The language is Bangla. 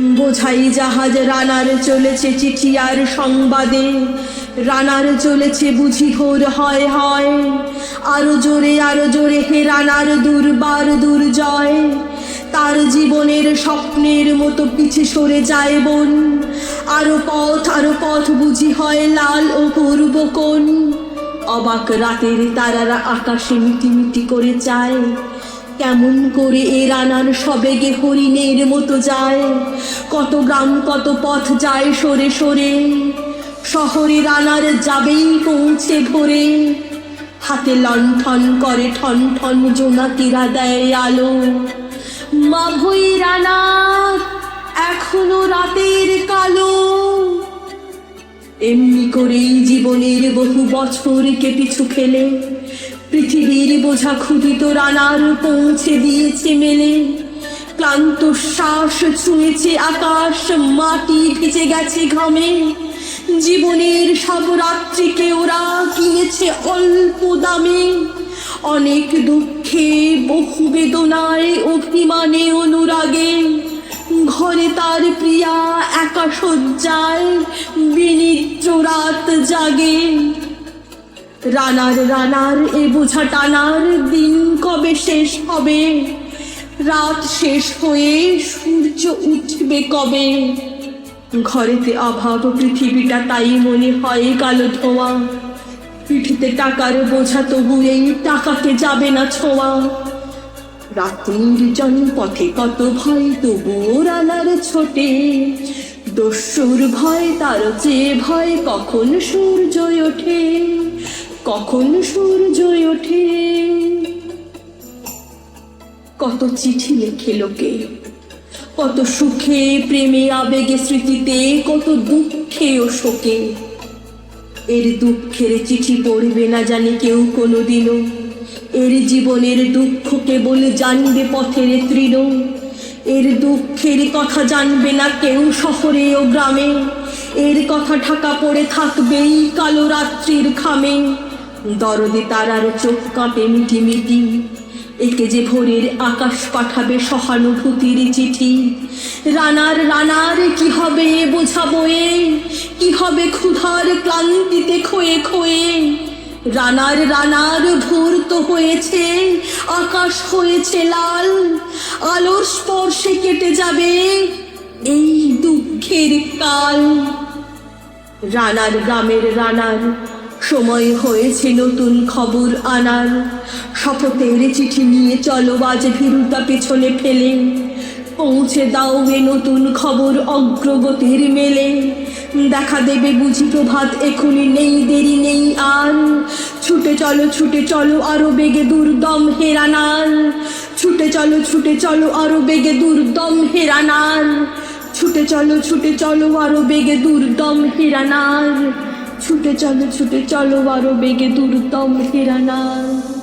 বোঝাই জাহাজ রানার চলেছে চিঠি আর সংবাদে। রানার চলেছে বুঝি ভোর হয় হয়। আরও জোরে আরও জোরে হে রানার দুর্বার দুর্জয়। তার জীবনের স্বপ্নের মতো পিছে সরে যায় বোন। আরও পথ আরও পথ বুঝি হয় লাল ও পূর্ব কোন অবাক রাতের তারারা আকাশে মিটিমিটি করে চায়। কেমন করে এ রানার সবেগে হরিণের মতো যায়? কত গ্রাম কত পথ যায় সরে সরে? শহরে রানার যাবেই পৌঁছে ভোরে। হাতে লণ্ঠন করে ঠন ঠন জোনাকিরা দেয় আলো। মা ভই রানার, এখনও রাতের কালো। এমনি করেই জীবনের বহু বছরকে পিছু ফেলে। পৃথিবীর বোঝা ক্ষুদিত রানার পৌঁছে দিয়েছে মেলে। ক্লান্ত শ্বাস ছুঁয়েছে আকাশ, মাটি ভিজে গেছে ঘামে। জীবনের সব রাত্রিকে ওরা কিনেছে অল্প দামে। অনেক দুঃখে, বহু বেদনায়, অভিমানে, অনুরাগে। ঘরে তার প্রিয়া একা শয্যায়, বিনিদ্র রাত জাগে। রানার রানার, এ বোঝা টানার দিন কবে শেষ হবে? রাত শেষ হয়ে সূর্য উঠবে কবে? ঘরেতে অভাব, পৃথিবীটা তাই মনে হয় কালো ধোঁয়া। পিঠিতে টাকার বোঝা তবু এই টাকাকে যাবে না ছোঁয়া। রাত্রি নির্জন পথে কত ভয় তবুও রানার ছোটে। দস্যুর ভয় তার চেয়ে ভয় কখন সূর্য ওঠে। কখন সূর্য ওঠে? কত চিঠি লেখে লোকে, কত সুখে, প্রেমে, আবেগে স্মৃতিতে, কত দুঃখে ও শোকে। এর দুঃখের চিঠি পড়বে না জানি কেউ কোনোদিনও। এর জীবনের দুঃখ কেবল জানবে পথের তৃণ। এর দুঃখের কথা জানবে না কেউ শহরে ও গ্রামে। এর কথা ঢাকা পড়ে থাকবেই কালো রাত্রির খামে দরদে তারার চোখ কাঁপে মিটি মিটি একে যে ভোরের আকাশ পাঠাবে সহানুভূতির চিঠি। রানার রানার, কি হবে বোঝাবো এ? কি হবে ক্ষুধার ক্লান্তিতে খোয়ে খয়ে রানার রানার ভোর তো হয়েছে, আকাশ হয়েছে লাল। আলোর স্পর্শে কেটে যাবে এই দুঃখের কাল। রানার, গ্রামের রানার সময় হয়েছে নতুন খবর আনার। শপথের চিঠি নিয়ে চলো বাজে ভীরুতা পেছনে ফেলে। পৌঁছে দাও এ নতুন খবর অগ্রগতির মেলে। দেখা দেবে বুঝি প্রভাত এখনই নেই, দেরি নেই আর। ছুটে চলো ছুটে চলো, আরও বেগে দুর্দম হেরানার। ছুটে চলো ছুটে চলো, আরও বেগে দুর্দম হেরানার। ছুটে চলো ছুটে চলো, আরও বেগে দুর্দম হেরানার। ছুটে চলো ছুটে চলো আরও বেগে দুর্দম হেরানার